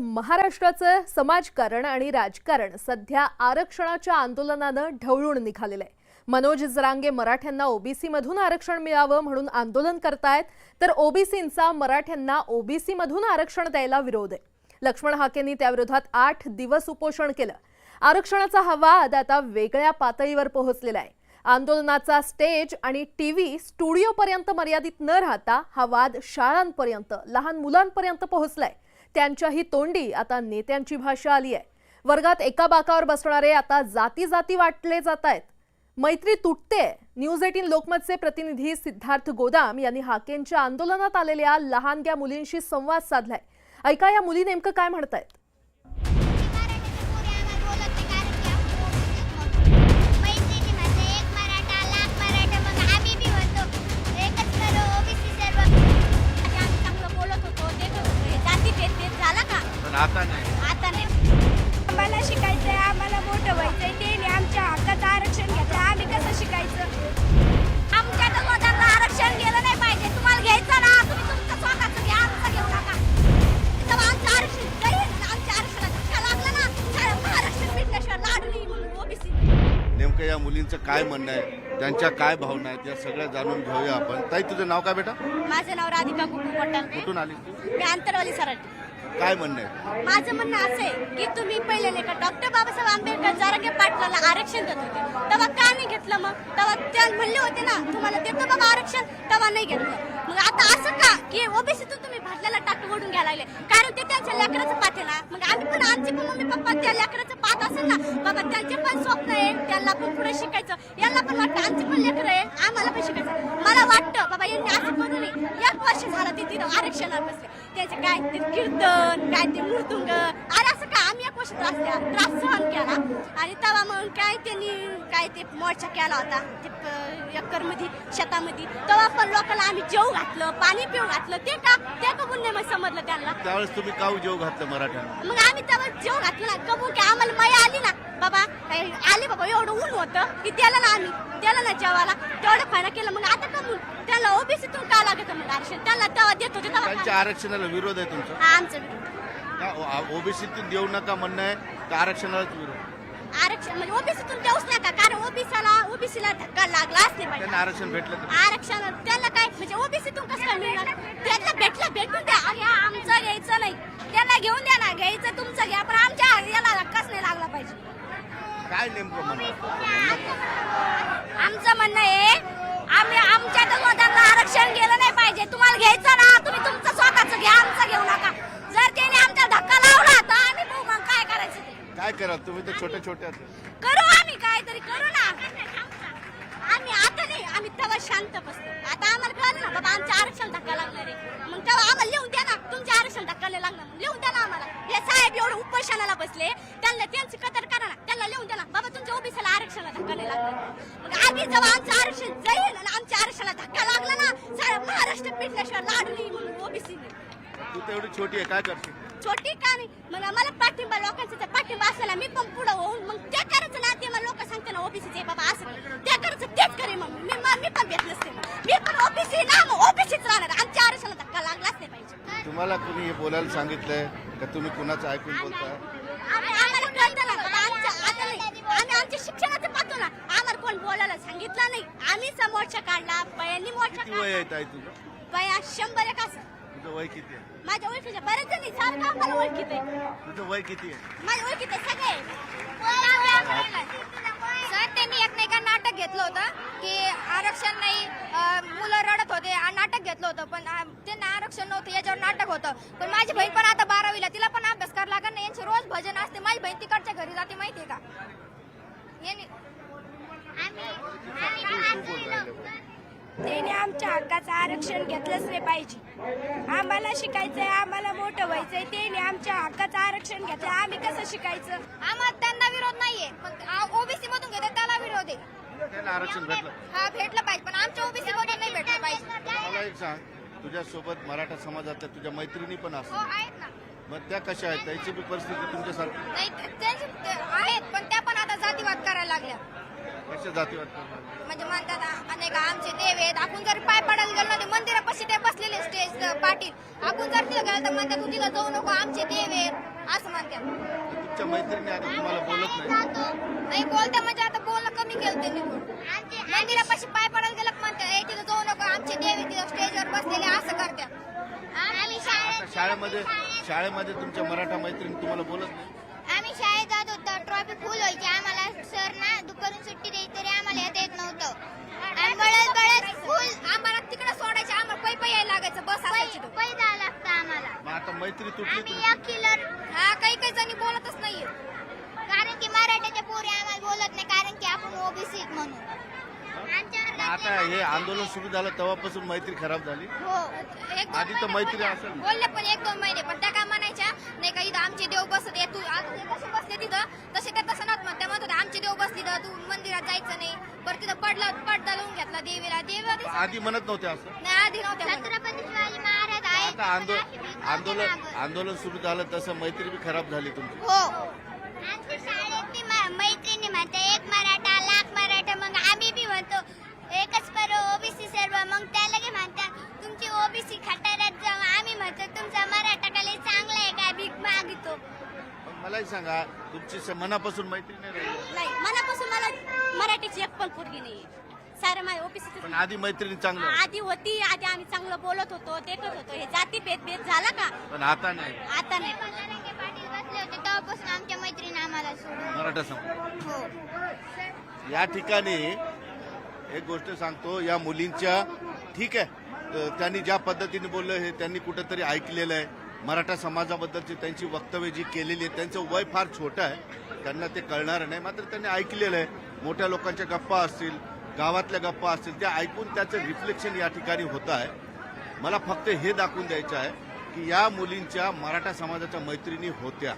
महाराष्ट्राचं समाजकारण आणि राजकारण सध्या आरक्षणाच्या आंदोलनानं ढवळून निघालेलं आहे. मनोज जरांगे मराठ्यांना ओबीसीमधून आरक्षण मिळावं म्हणून आंदोलन करतायत तर ओबीसींचा मराठ्यांना ओबीसीमधून आरक्षण द्यायला विरोध आहे. लक्ष्मण हाकेंनी त्याविरोधात आठ दिवस उपोषण केलं. आरक्षणाचा हा वाद आता वेगळ्या पातळीवर पोहोचलेला आहे. आंदोलनाचा स्टेज आणि टीव्ही स्टुडिओपर्यंत मर्यादित न राहता हा वाद शाळांपर्यंत लहान मुलांपर्यंत पोहोचलाय. त्यांच्याही तोंडी आता नेत्यांची भाषा आली आहे. वर्गात एका बाकावर बसणारे आता जाती जाती वाटले जात आहेत. मैत्री तुटते. न्यूज एटीन लोकमतचे प्रतिनिधी सिद्धार्थ गोदाम यांनी हाकेंच्या आंदोलनात आलेल्या लहानग्या मुलींशी संवाद साधलाय. ऐका या मुली नेमकं काय म्हणतायत? पण आता नाही. आम्हाला शिकायचंय आम्हाला मोठं व्हायचंय ते नाही आमच्या हक्काचं आरक्षण घेतलं. आम्ही कसं शिकायचं? आमच्या तर स्वतःला आरक्षण गेलं नाही पाहिजे. तुम्हाला घ्यायचं ना? तुम्ही तुमचं स्वतःचं घ्या आमचं घेऊ नका. तेव्हा आमचं आरक्षण आमच्या आरक्षणाला धक्का लागला ना? सारं महाराष्ट्र मिटल्याशिवाय लाडू नाही म्हणून ओबीसी. नेमकं या मुलींचं काय म्हणणं आहे? त्यांच्या काय भावना आहेत? या सगळ्या जाणून घेऊया आपण. ताई तुझं नाव काय बेटा? माझं नाव राधिका कुठून आली मी आंतरवाली सराटी काय म्हणणं आहे? माझं म्हणणं असं आहे की तुम्ही पहिले नाही का डॉक्टर बाबासाहेब आंबेडकर जारंगे पाटलाला आरक्षण देत होते. तेव्हा का नाही घेतलं मग? तेव्हा त्या म्हणले होते ना तुम्हाला देतो बाबा आरक्षण तेव्हा नाही घेतलं. मग आता असं का की ओबीसीतून तुम्ही भाजल्याला टाक ओढून घ्यायला लागले? कारण ते त्यांच्या लेकराचं पात आहे ना. मग आम्ही पण आमचे पण मम्मी पप्पा त्या लेकराचं पात असेल ना बाबा त्यांचे पण स्वप्न आहे त्यांना पण पुढे शिकायचं. यांना पण वाटतं आमचे पण लेकर आहे आम्हाला पण शिकायचं. मला वाटतं यांनी असं करू नये एक वर्ष झालं ते तिथं आरक्षणावर बसले. त्याचे काय ते कीर्तन काय ते मृदुंग अरे असं का आम्ही एक वर्ष त्रास त्रास सहन केला. आणि तेव्हा मग काय त्यांनी काय ते मोर्चा केला होता ते प- एकरमध्ये शेतामध्ये तेव्हा पण लोकांना आम्ही जेव घातलं पाणी पिऊ घातलं. ते का ते कबून नाही मग समजलं त्यांना. त्यावेळेस तुम्ही काऊ जेव घातलं मराठ्यांना? मग आम्ही तेव्हा जेव घातलं ना. की आम्हाला बाबा आली बाबा एवढं ऊन होतं की त्याला ना आम्ही त्याला ना जेवायला तेवढं फायदा केलं. मग आता कबून त्याला ओबीसीतून का लागत मग आरक्षण? त्याला तेव्हा देत होते तेव्हा त्यांच्या आरक्षणाला विरोध आहे तुमचा. हा आमचं विरोध. का ओबीसीतून देऊ नका म्हणणं आहे का आरक्षणालाच विरोध? आरक्षण म्हणजे ओबीसीतून देऊच नका कारण ओबीसीला ओबीसीला धक्का लागलाच नाही पाहिजे त्यांना आरक्षण भेटलं तर. आरक्षण त्याला काय म्हणजे ओबीसीतून कसं काय मिळणार? त्याला भेटलं भेटून द्या. अरे आमचं घ्यायचं नाही. त्याला घेऊन द्या ना घ्यायचं तुमचं घ्या. पण याला धक्काच नाही लागला पाहिजे काय नेमकं म्हणणं आमचं म्हणणं आहे आम्ही आमच्या स्वतःला आरक्षण गेलं नाही पाहिजे. तुम्हाला घ्यायचं ना तुम्ही तुमचं स्वतःचं घ्या आमचं घेऊ नका. जर त्याने आमचा धक्का लावला तर आम्ही मग काय करायचं ते? काय करा तुम्ही तर छोटे छोटे. करू आम्ही काहीतरी करू ना. आम्ही आता नाही आम्ही तेव्हा शांत बसतो. आता आम्हाला कळलं ना बाबा आमच्या आरक्षण धक्का लागणार आहे. मग तेव्हा आम्हाला लिहून द्या ना तुमच्या आरक्षण धक्का लागणार. लिहून द्या ना आम्हाला. हे साहेब एवढं उपोषणाला बसले त्यांना त्यांची कदर करा ना त्यांना लिहून द्या ना बाबा तुमच्या ओबीसीला आरक्षणाला धक्का नाही आधी जेव्हा आमचं आरक्षण जाईल आणि आमच्या आरक्षणाला धक्का लागला ना साहेब महाराष्ट्र पिटल्याशिवाय लाडू नाही म्हणून ओबीसी तू तर एवढी छोटी आहे काय करते छोटी का नाही? मग आम्हाला पाठिंबा लोकांचा जर पाठिंबा असला मी पण पुढं होऊन मग ते करायचं ना ते मग लोक सांगते ना ओबीसीचे बाबा असं ते करायचं तेच करे मग मी. मी पण भेट नसते. मी पण ओबीसी ना मग ओबीसीच राहणार. आमच्या आरक्षणाला धक्का लागलाच नाही पाहिजे. तुम्हाला कुणी हे बोलायला सांगितलंय का? तुम्ही कुणाचं ऐकून बोलताय. आम्ही आम्हाला कळतं ना बाबा आमच्या आता नाही आम्ही आमच्या शिक्षणाचं पाहतो ना कोण बोलायला सांगितलं नाही. आम्हीच मोर्चा काढला बयांनी मोर्चा किती वय काढला. आहे ताई तुझं? बया शंभर एक असं. तुझं वय किती आहे? माझ्या ओळखीच्या बरेच जणी सारखं आम्हाला ओळखीत आहे तुझं वय किती आहे? माझ्या ओळखीत आहे सगळे. सर त्यांनी एक नाही का नाटक घेतलं होतं की आरक्षण नाही अं, मुलं रडत होते आणि नाटक घेतलं होतं पण अं, त्यांना आरक्षण नव्हतं याच्यावर नाटक होतं. पण माझी बहीण पण आता बारावीला तिला पण अभ्यास करायला लागत नाही. यांचे रोज भजन असते. माझी बहीण तिकडच्या घरी जाते माहितीये का? यांनी तू बोल राहिलं त्याने आमच्या हक्काचं आरक्षण घेतलंच नाही पाहिजे. आम्हाला शिकायचंय आम्हाला मोठं व्हायचंय त्याने आमच्या हक्काचं आरक्षण घेतलं आम्ही कसं शिकायचं? आम्हाला त्यांना विरोध नाहीये. पण ओबीसी मधून घेते त्याला विरोध आहे. त्यांना आरक्षण भेटलं. हा भेटलं पाहिजे पण आमच्या ओबीसी मधून नाही भेटलं पाहिजे. मला एक सांग. तुझ्या सोबत मराठा समाजातल्या तुझ्या मैत्रिणी पण हो असतात आहेत ना. मग त्या कशा आहेत? त्याची बी परिस्थिती तुमच्यासारखी. नाही त्यांचे ते आहेत पण त्या पण आता जातीवाद करायला लागल्या कशा जातीवाद? म्हणजे म्हणतात आ- अनेक आमचे देव आहेत. आपण जर पाय पडायला गेलो ना ते मंदिरापाशी ते बसलेले स्टेज पाटील. आपण जर तिथं गेलं तर म्हणतात तू तिथं जाऊ नको आमचे देव आहेत. असं म्हणतात. तुमच्या मैत्रिणी आता तुम्हाला बोलत नाही नाही बोलता म्हणजे आता बोलणं कमी केलं त्यांनी मंदिरापाशी पाय पडायला गेलं की म्हणतात "ए, तिथं जाऊ नको आमचे देवी तिथं स्टेजवर बसलेले. असं करतात. आम्ही आता शाळेमध्ये शाळेमध्ये तुमच्या मराठा मैत्रिणी तुम्हाला बोलत नाही ट्रॉफी फुल व्हायची आम्हाला सर ना दुपारून सुट्टी द्यायची तरी आम्हाला येता येत नव्हतं. आणि बळत बळत फुल आम्हाला तिकडे सोडायचे आम्हाला पै पै यायला लागायचं बस असायची पै तो. पै जावं लागतं आम्हाला. मग आता मैत्री तुटली आम्ही तुमची. एक किलर हा काही काही जणी बोलतच नाहीये. कारण की मराठ्याच्या पोरी आम्हाला बोलत नाही कारण की आपण ओबीसी म्हणून. मग आता हे आंदोलन सुरू झालं तेव्हापासून मैत्री खराब झाली. हो. एक दोन आधी तर महिने मैत्री असेल. बोलल्या पण एक दोन महिने. पण त्या काय म्हणायच्या नाही का इथं आमचे देव बसत आहे तू आता ते कसे बसले तिथं तसे त्या तसं नव्हतं त्या म्हणत होत्या आमचे देव बसले तिथं तू मंदिरात जायचं नाही. परत तिथं पडला पडदा लावून घेतला देवीला. देवी दिसत आधी म्हणत नव्हते असं. नाही आधी नव्हत्या म्हणत. छत्रपती शिवाजी महाराज आहेत. आता आंदोलन आंदोलन. आंदोलन सुरू झालं तसं मैत्री बी खराब झाली तुमची. हो आमच्या शाळेतली मा- मैत्रिणी म्हणते एक मराठा लाख मराठा मग आम्ही बी म्हणतो एकच करो ओबीसी सर्व मग त्या लगे म्हणतात तुमची ओबीसी खटाऱ्यात जाऊ आम्ही म्हणतो तुमचा मराठा कले चांगला आहे का भीक मागितो पण मलाही सांगा तुमची स- मनापासून मैत्री नाही राहिली. नाही मनापासून मला मराठीची एक पण पोरगी नाही सारं माझ्या पण आधी मैत्रिणी चांगलं होतं. आधी होती आधी आम्ही चांगलं बोलत होतो देखत होतो. हे जाती भेद झाला का? पण आता नाही. आता नाही. रंगे पाटील बसले होते तेव्हापासून आमच्या मैत्रिणी आम्हाला सोडून मराठा समाज. हो. या ठिकाणी एक गोष्ट सांगतो या मुलींच्या ठीक आहे तर त्यांनी ज्या पद्धतीने बोललं हे त्यांनी कुठंतरी ऐकलेलं आहे. मराठा समाजाबद्दलची त्यांची वक्तव्य जी केलेली आहे त्यांचं वय फार छोटं आहे. त्यांना ते कळणार नाही. मात्र त्यांनी ऐकलेलं आहे. मोठ्या लोकांच्या गप्पा असतील गावातल्या गप्पा असतील त्या ऐकून त्याचं रिफ्लेक्शन या ठिकाणी होतं आहे. मला फक्त हे दाखवून द्यायचं आहे की या मुलींच्या मराठा समाजाच्या मैत्रिणी होत्या.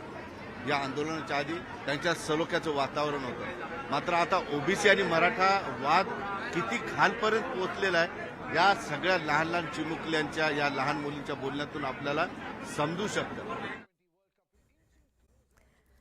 या आंदोलनाच्या आधी त्यांच्या सलोख्याचं वातावरण होतं. मात्र आता ओबीसी आणि मराठा वाद किती खालपर्यंत पोहोचलेला आहे या सगळ्या लहान लहान चिमुकल्यांच्या या लहान मुलींच्या बोलण्यातून आपल्याला समजू शकतं.